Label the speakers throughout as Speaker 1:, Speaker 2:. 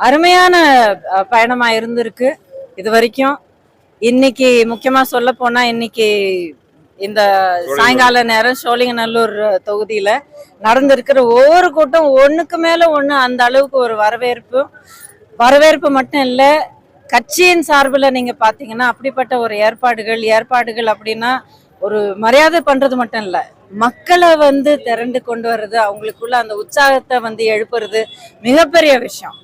Speaker 1: அருமையான அஹ், பயணமா இருந்திருக்கு. இது வரைக்கும் இன்னைக்கு முக்கியமா சொல்ல போனா இன்னைக்கு இந்த சாயங்கால நேரம் சோழிங்கநல்லூர் தொகுதியில நடந்திருக்கிற ஒவ்வொரு கூட்டம் ஒண்ணுக்கு மேல ஒண்ணு அந்த அளவுக்கு ஒரு வரவேற்பு. வரவேற்பு மட்டும் இல்ல கட்சியின் சார்பில் நீங்க பாத்தீங்கன்னா அப்படிப்பட்ட ஒரு ஏற்பாடுகள் ஏற்பாடுகள் அப்படின்னா ஒரு மரியாதை பண்றது மட்டும் இல்ல மக்களை வந்து திரண்டு கொண்டு வர்றது அவங்களுக்குள்ள அந்த உற்சாகத்தை வந்து எழுப்புறது மிகப்பெரிய விஷயம்.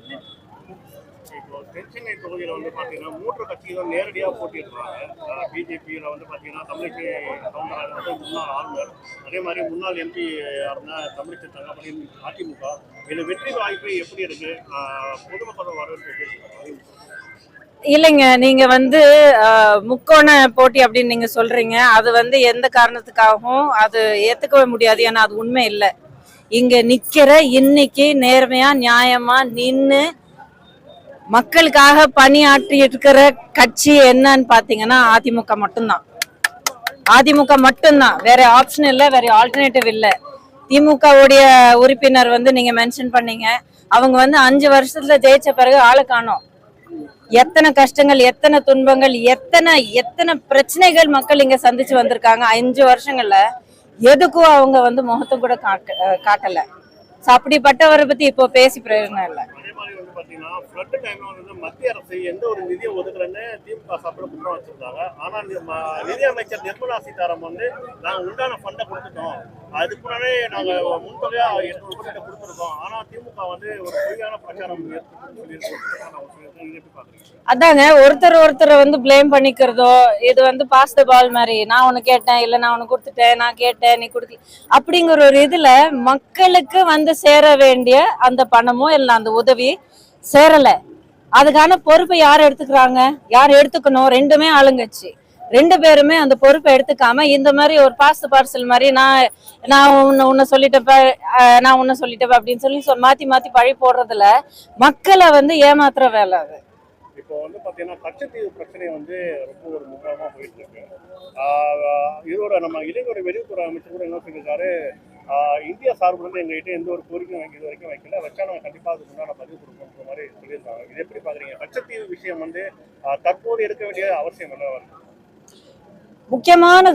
Speaker 2: மேல்நிலை தொகுதியில் வந்து பார்த்தீங்கன்னா மூன்று கட்சிகளும் நேரடியாக போட்டிடுறாங்க பிஜேபியில் வந்து பார்த்தீங்கன்னா தமிழிசை கவுண்டராக வந்து முன்னாள் ஆளுநர் அதே மாதிரி முன்னாள் எம்பி யாருன்னா தமிழிசை தங்கமணி அதிமுக. இது வெற்றி வாய்ப்பு எப்படி இருக்கு? பொதுமக்கள் வரவேற்பு
Speaker 1: இல்லைங்க நீங்க வந்து முக்கோண போட்டி அப்படின்னு நீங்க சொல்றீங்க. அது வந்து எந்த காரணத்துக்காகவும் அது ஏத்துக்கவே முடியாது. ஏன்னா அது உண்மை இல்லை. இங்க நிக்கிற இன்னைக்கு நேர்மையா நியாயமா நின்று மக்களுக்காக பணியாற்றி இருக்கிற கட்சி என்னன்னு பாத்தீங்கன்னா அதிமுக மட்டும்தான். அதிமுக மட்டும்தான். வேற ஆப்ஷன் இல்லை வேற ஆல்டர்னேட்டிவ் இல்லை. திமுகவுடைய உறுப்பினர் வந்து நீங்க மென்ஷன் பண்ணீங்க. அவங்க வந்து அஞ்சு வருஷத்துல ஜெயிச்ச பிறகு ஆளை காணோம். எத்தனை கஷ்டங்கள் எத்தனை துன்பங்கள் எத்தனை எத்தனை பிரச்சனைகள் மக்கள் இங்க சந்திச்சு வந்திருக்காங்க. அஞ்சு வருஷங்கள்ல எதுக்கும் அவங்க வந்து முகத்தை கூட காட்ட காட்டல. அப்படிப்பட்டவரை பத்தி இப்போ பேசி பிரயோஜனம் இல்லை.
Speaker 2: பார்த்தீங்கன்னா ஃப்ளட்டு வந்து வந்து மத்திய அரசு எந்த ஒரு நிதியை ஒதுக்குறேன்னு திமுக சாப்பிட குற்றம் வச்சுருந்தாங்க ஆனால் நிதியமைச்சர் நிர்மலா சீதாராமன் வந்து நாங்கள் உண்டான ஃபண்டை கொடுத்துட்டோம். அதுக்கு முன்னாடியே நாங்க எட்நூறு கோடி கொடுத்துருக்கோம். ஆனால் திமுக வந்து ஒரு பொய்யான பிரச்சாரம்
Speaker 1: அதாங்க ஒருத்தர் ஒருத்தரை வந்து ப்ளேம் பண்ணிக்கிறதோ இது வந்து பாஸ் த பால் மாதிரி நான் உனக்கு கேட்டேன் இல்லை நான் உனக்கு கொடுத்துட்டேன் நான் கேட்டேன் நீ கொடுக்கல. அப்படிங்கிற ஒரு இதில் மக்களுக்கு வந்து சேர வேண்டிய அந்த பணமோ இல்லை அந்த உதவி சேரல. அதுக்கான பொறுப்பை யார் எடுத்துக்கிறாங்க? யார் எடுத்துக்கணும்? ரெண்டுமே ஆளுங்கட்சி ரெண்டு பேருமே அந்த பொறுப்பை எடுத்துக்காம இந்த மாதிரி ஒரு பாஸ் பார்சல் மாதிரி நான் நான் உன்னை உன்னை சொல்லிட்டப்ப நான் உன்னை சொல்லிட்டப்ப அப்படின்னு சொல்லி மாத்தி மாத்தி பழி போடுறதுல மக்களை வந்து ஏமாத்துற வேலை அது.
Speaker 2: இப்போ வந்து பார்த்தீங்கன்னா கச்சத்தீவு பிரச்சனை வந்து ரொம்ப ஒரு முக்கியமாக போயிட்டு இருக்கு இதோட நம்ம இளைஞர் வெளியுறவு அமைச்சர் கூட என்ன சொல்லியிருக்காரு? இந்தியா சார்பு வந்து எங்ககிட்ட எந்த ஒரு கோரிக்கையும் இது வரைக்கும் வைக்கல. வச்சா நம்ம கண்டிப்பாக அதுக்கு முன்னாடி பதிவு கொடுக்கணுன்ற மாதிரி சொல்லியிருந்தாங்க. இது எப்படி பார்க்குறீங்க கச்சத்தீவு விஷயம் வந்து தற்போது எடுக்க வேண்டிய அவசியம் என்ன
Speaker 1: முக்கியமான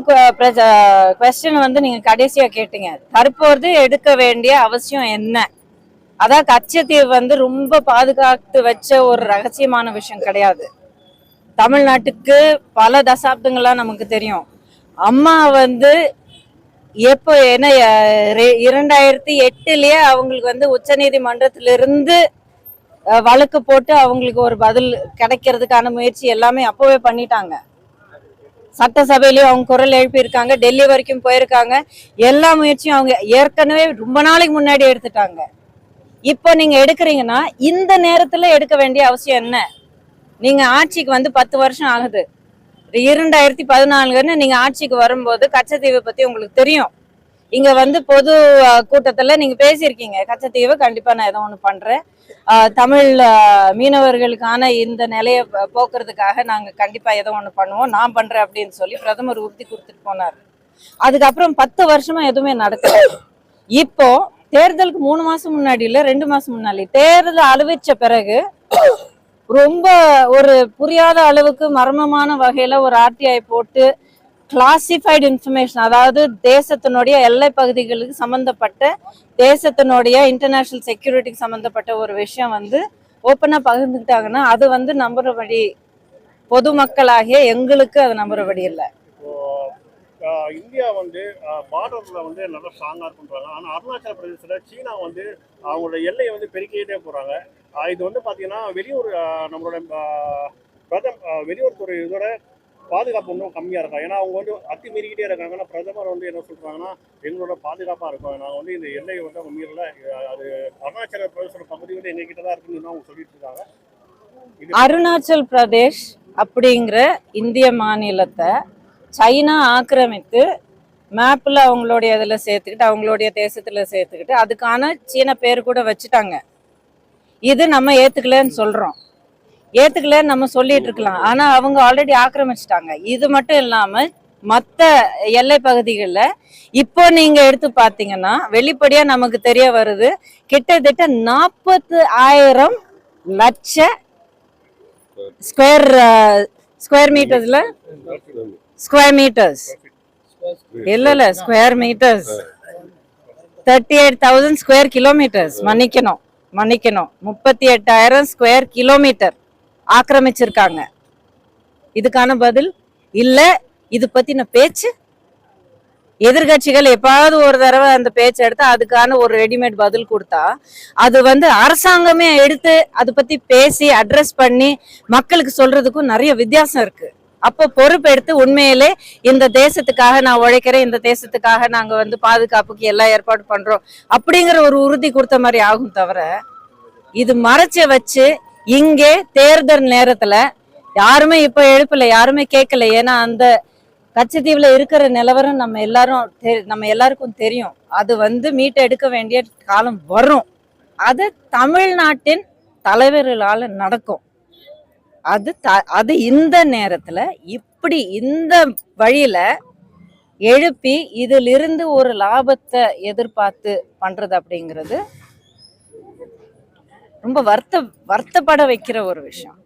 Speaker 1: கொஸ்டின் வந்து நீங்க கடைசியா கேட்டீங்க. தற்போது எடுக்க வேண்டிய அவசியம் என்ன? அதான் கச்சத்தீவு வந்து ரொம்ப பாதுகாத்து வச்ச ஒரு ரகசியமான விஷயம் கிடையாது. தமிழ்நாட்டுக்கு பல தசாப்தங்களா நமக்கு தெரியும். அம்மா வந்து எப்போ ஏன்னா ரெ- இரண்டாயிரத்தி எட்டுலயே அவங்களுக்கு வந்து உச்ச நீதிமன்றத்திலிருந்து வழக்கு போட்டு அவங்களுக்கு ஒரு பதில் கிடைக்கிறதுக்கான முயற்சி எல்லாமே அப்பவே பண்ணிட்டாங்க. சட்டசபையிலயும் அவங்க குரல் எழுப்பியிருக்காங்க டெல்லி வரைக்கும் போயிருக்காங்க. எல்லா முயற்சியும் அவங்க ஏற்கனவே ரொம்ப நாளைக்கு முன்னாடி எடுத்துட்டாங்க. இப்போ நீங்க எடுக்கிறீங்கன்னா இந்த நேரத்துல எடுக்க வேண்டிய அவசியம் என்ன? நீங்க ஆட்சிக்கு வந்து பத்து வருஷம் ஆகுது. இரண்டாயிரத்தி பதினாலுன்னு நீங்க ஆட்சிக்கு வரும்போது கச்சத்தீவை பத்தி உங்களுக்கு தெரியும். இங்க வந்து பொது கூட்டத்துல நீங்க பேசியிருக்கீங்க. கச்சத்தீவை கண்டிப்பா நான் ஏதோ ஒண்ணு பண்றேன். தமிழ் மீனவர்களுக்கான இந்த நிலையை போக்குறதுக்காக நாங்க கண்டிப்பா ஏதோ ஒண்ணு பண்ணுவோம். நான் பண்றேன் அப்படின்னு சொல்லி பிரதமர் உறுதி கொடுத்துட்டு போனார். அதுக்கப்புறம் பத்து வருஷமா எதுவுமே நடக்கல. இப்போ தேர்தலுக்கு மூணு மாசம் முன்னாடி இல்ல ரெண்டு மாசம் முன்னாடி தேர்தல் அறிவிச்ச பிறகு ரொம்ப ஒரு புரியாத அளவுக்கு மர்மமான வகையில ஒரு ஆர்டிஐ போட்டு கிளாசிஃபைடு இன்ஃபர்மேஷன் அதாவது தேசத்தினுடைய எல்லை பகுதிகளுக்கு சம்மந்தப்பட்ட தேசத்தினுடைய இன்டர்நேஷனல் செக்யூரிட்டிக்கு சம்மந்தப்பட்ட ஒரு விஷயம் வந்து ஓப்பனாக பகிர்ந்துக்கிட்டாங்கன்னா அது வந்து நம்புறபடி பொதுமக்களாகிய எங்களுக்கு அது நம்புறபடி இல்லை.
Speaker 2: இந்தியா வந்து பார்டர்ல வந்து நல்லா ஸ்ட்ராங்கா இருக்குன்றாங்க. ஆனா அருணாச்சல பிரதேசத்துல சீனா வந்து அவங்களோட எல்லையை வந்து பெருக்கிட்டே போறாங்க. இது வந்து பார்த்திங்கன்னா வெளியூர் நம்மளோட பிரதம் வெளியூர் துறை இதோட பாதுகாப்பு இன்னும் கம்மியாக இருக்கும். ஏன்னா அவங்க வந்து அத்துமீறிக்கிட்டே இருக்காங்கன்னா பிரதமர் வந்து என்ன சொல்கிறாங்கன்னா எங்களோட பாதுகாப்பாக இருக்கும். நாங்கள் வந்து இந்த எல்லையை வந்து அவங்க மீறல. அது அருணாச்சல பிரதேச பகுதி வந்து எங்ககிட்ட தான் இருக்குன்னு அவங்க சொல்லிட்டு இருக்காங்க.
Speaker 1: அருணாச்சல் பிரதேஷ் அப்படிங்கிற இந்திய மாநிலத்தை சைனா ஆக்கிரமித்து மேப்பில் அவங்களுடைய இதில் சேர்த்துக்கிட்டு அவங்களுடைய தேசத்தில் சேர்த்துக்கிட்டு அதுக்கான சீன பேர் கூட வச்சுட்டாங்க. இது நம்ம ஏற்றுக்கலன்னு சொல்கிறோம் ஏற்றுக்கலன்னு நம்ம சொல்லிட்டு இருக்கலாம். ஆனால் அவங்க ஆல்ரெடி ஆக்கிரமிச்சிட்டாங்க. இது மட்டும் இல்லாமல் மற்ற எல்லை பகுதிகளில் இப்போ நீங்கள் எடுத்து பார்த்தீங்கன்னா வெளிப்படையாக நமக்கு தெரிய வருது கிட்டத்தட்ட நாற்பத்து ஆயிரம் லட்ச ஸ்கொயர் ஸ்கொயர் மீட்டர்ஸ்ல ஸ்கொயர் மீட்டர்ஸ் இல்ல இல்ல square metres thirty eight thousand square kilometres மன்னிக்கணும். மன்னிக்கணும். முப்பத்தி எட்டாயிரம் ஸ்கொயர் கிலோமீட்டர் ஆக்கிரமிச்சிருக்காங்க. இதுக்கான பதில் இல்லை இது பற்றின பேச்சு? எதிர்கட்சிகள் எப்பாவது ஒரு தடவை அந்த பேச்சு எடுத்து அதுக்கான ஒரு ரெடிமேட் பதில் கொடுத்தா அது வந்து அரசாங்கமே எடுத்து அதை பற்றி பேசி அட்ரஸ் பண்ணி மக்களுக்கு சொல்றதுக்கும் நிறைய வித்தியாசம் இருக்குது அப்போ பொறுப்பெடுத்து உண்மையிலே இந்த தேசத்துக்காக நான் உழைக்கிறேன் இந்த தேசத்துக்காக நாங்க வந்து பாதுகாப்புக்கு எல்லா ஏற்பாடு பண்றோம் அப்படிங்கிற ஒரு உறுதி கொடுத்த மாதிரி ஆகும் தவிர இது மறைச்ச வச்சு இங்கே தேர்தல் நேரத்துல யாருமே இப்ப எழுப்பல யாருமே கேட்கல. ஏன்னா அந்த கச்சத்தீவுல இருக்கிற நிலவரம் நம்ம எல்லாரும் தெ- நம்ம எல்லாருக்கும் தெரியும். அது வந்து மீட்டு எடுக்க வேண்டிய காலம் வரும். அது தமிழ்நாட்டின் தலைவர்களால நடக்கும். அது த- அது இந்த நேரத்துல இப்படி இந்த வழியில எழுப்பி இதிலிருந்து ஒரு லாபத்தை எதிர்பார்த்து பண்றது அப்படிங்கிறது ரொம்ப வருத்த வருத்தப்பட வைக்கிற ஒரு விஷயம்.